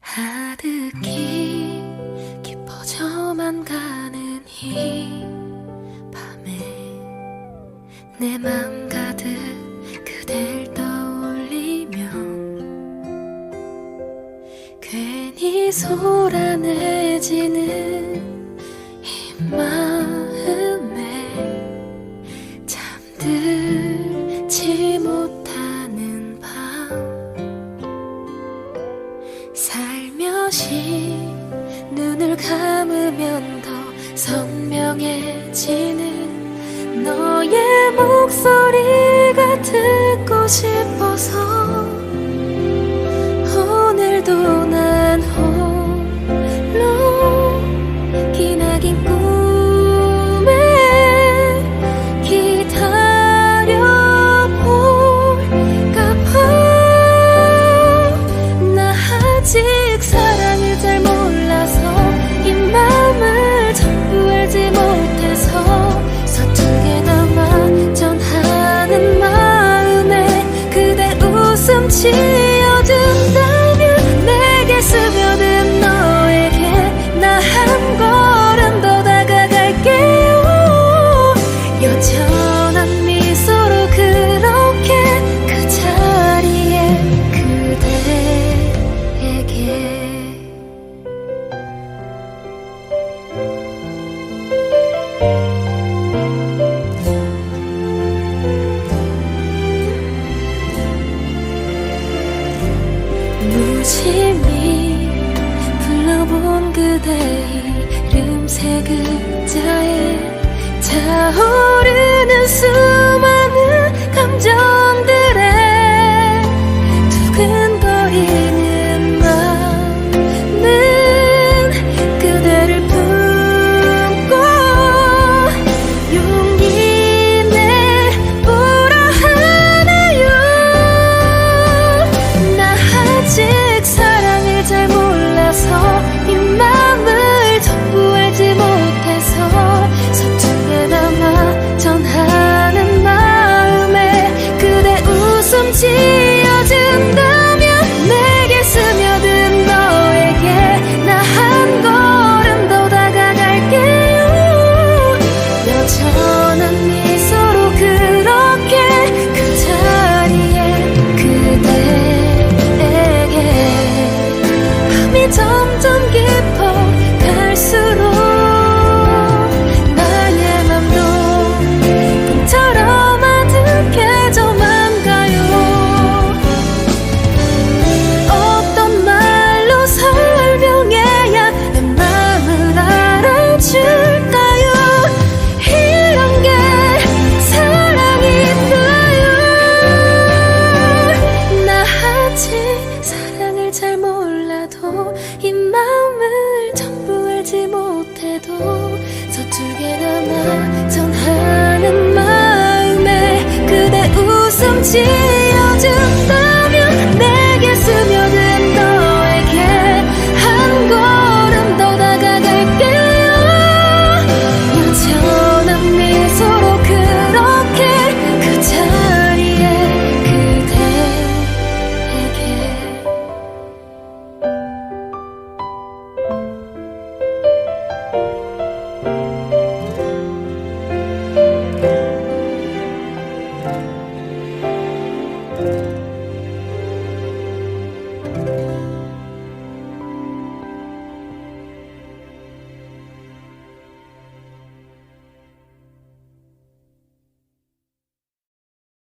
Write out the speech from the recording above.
아득히 깊어져만 가는 이 밤에 내 맘 가득 그댈 떠올리면 괜히 소란해지는 이맘. 것이 눈을 감으면 더 선명해지는 너의 목소리가 듣고 싶어서. 열심히 불러본 그대 이름 세 글자에 차오르는 수많은 감정. 你走。 그래도 서툴게나마 전하는 마음에 그대 웃음 지